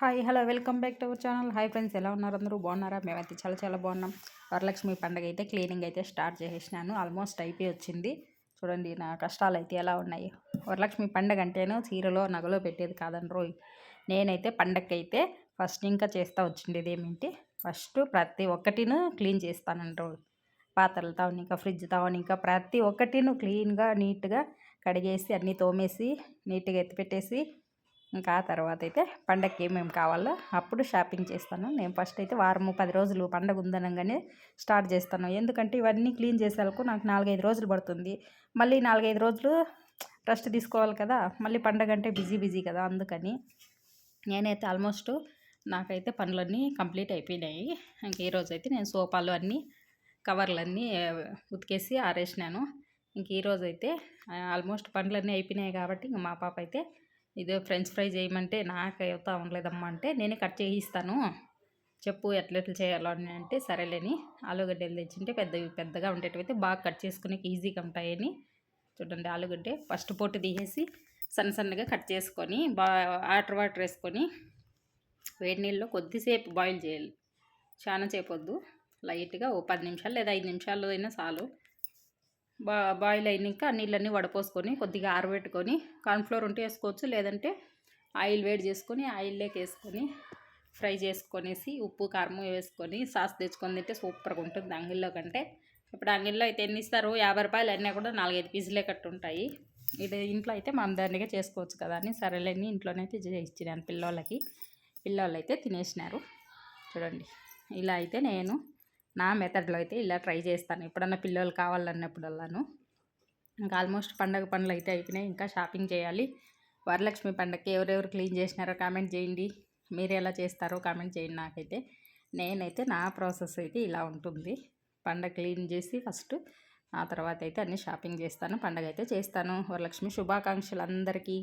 Hi hello welcome back to our channel. Hi friends ఎలా ఉన్నారు అందరూ? బాగున్నారా? మేమైతే చాలా చాలా బాగున్నాం. వరలక్ష్మి పండుగ అయితే క్లీనింగ్ అయితే స్టార్ట్ చేసేసినాను. ఆల్మోస్ట్ అయిపోయి వచ్చింది. చూడండి నా కష్టాలు అయితే ఎలా ఉన్నాయి. వరలక్ష్మి పండగ అంటేను చీరలో నగలో పెట్టేది కాదని రోయ్. నేనైతే పండగకైతే అయితే ఫస్ట్ ఇంకా చేస్తూ వచ్చిండేది ఏమిటి? ఫస్ట్ ప్రతి ఒక్కటిను క్లీన్ చేస్తానండి పాత్రలు తావని ఇంకా ఫ్రిడ్జ్ తావని ఇంకా ప్రతి ఒక్కటిను క్లీన్గా నీట్గా కడిగేసి అన్నీ తోమేసి నీట్గా ఎత్తిపెట్టేసి ఇంకా ఆ తర్వాత అయితే పండగకి ఏమేమి కావాలో అప్పుడు షాపింగ్ చేస్తాను. నేను ఫస్ట్ అయితే వారము పది రోజులు పండగ ఉందనగానే స్టార్ట్ చేస్తాను. ఎందుకంటే ఇవన్నీ క్లీన్ చేసేందుకు నాకు నాలుగైదు రోజులు పడుతుంది. మళ్ళీ నాలుగైదు రోజులు రెస్ట్ తీసుకోవాలి కదా మళ్ళీ పండగ అంటే బిజీ బిజీ కదా అందుకని నేనైతే ఆల్మోస్ట్ నాకైతే పనులన్నీ కంప్లీట్ అయిపోయినాయి. ఇంక ఈరోజు అయితే నేను సోఫాలు అన్నీ కవర్లన్నీ ఉతికేసి ఆరేసినాను. ఇంక ఈరోజు అయితే ఆల్మోస్ట్ పనులన్నీ అయిపోయినాయి కాబట్టి ఇంక మా పాప అయితే ఇదే ఫ్రెంచ్ ఫ్రై చేయమంటే నాకు అవుతా ఉండలేదమ్మా అంటే నేనే కట్ చేయిస్తాను. చెప్పు ఎట్లెట్లు చేయాలో అని అంటే సరేలేని ఆలుగడ్డలు తెచ్చింటే పెద్ద పెద్దగా ఉండేటివైతే బాగా కట్ చేసుకుని ఈజీగా ఉంటాయని చూడండి ఆలుగడ్డ ఫస్ట్ పొట్టు తీసేసి సన్న సన్నగా కట్ చేసుకొని బా వాటర్ వాటర్ వేసుకొని వేడి నీళ్ళలో కొద్దిసేపు బాయిల్ చేయాలి. చాలా సేపు వద్దు లైట్గా ఓ పది నిమిషాలు లేదా ఐదు నిమిషాలు అయినా చాలు. బా బాయిల్ అయినాక నీళ్ళన్నీ వడపోసుకొని కొద్దిగా ఆరబెట్టుకొని కార్న్ఫ్లోర్ ఉంటే వేసుకోవచ్చు లేదంటే ఆయిల్ వేడి చేసుకొని ఆయిల్లోకి వేసుకొని ఫ్రై చేసుకొనేసి ఉప్పు కారం వేసుకొని సాస్ తెచ్చుకొని తింటే సూపర్గా ఉంటుంది అంగిల్లో కంటే. ఇప్పుడు అంగిల్లో అయితే ఎన్ని ఇస్తారు? యాభై రూపాయలు అన్నీ కూడా నాలుగైదు పీసులే కట్టు ఉంటాయి. ఇది ఇంట్లో అయితే మనం దానిగా చేసుకోవచ్చు కదా అని సరేలేని ఇంట్లోనైతే ఇచ్చినాను పిల్లలకి పిల్లలు అయితే తినేసినారు. చూడండి ఇలా అయితే నేను నా మెథడ్లో అయితే ఇలా ట్రై చేస్తాను. ఎప్పుడన్నా పిల్లలు కావాలన్నప్పుడల్లాను. ఇంకా ఆల్మోస్ట్ పండగ పనులు అయితే అయిపోయినాయి. ఇంకా షాపింగ్ చేయాలి. వరలక్ష్మి పండగకి ఎవరెవరు క్లీన్ చేసినారో కామెంట్ చేయండి. మీరు ఎలా చేస్తారో కామెంట్ చేయండి నాకైతే. నేనైతే నా ప్రాసెస్ అయితే ఇలా ఉంటుంది. పండగ క్లీన్ చేసి ఫస్ట్ ఆ తర్వాత అయితే అన్ని షాపింగ్ చేస్తాను. పండగ అయితే చేస్తాను. వరలక్ష్మి శుభాకాంక్షలు అందరికీ.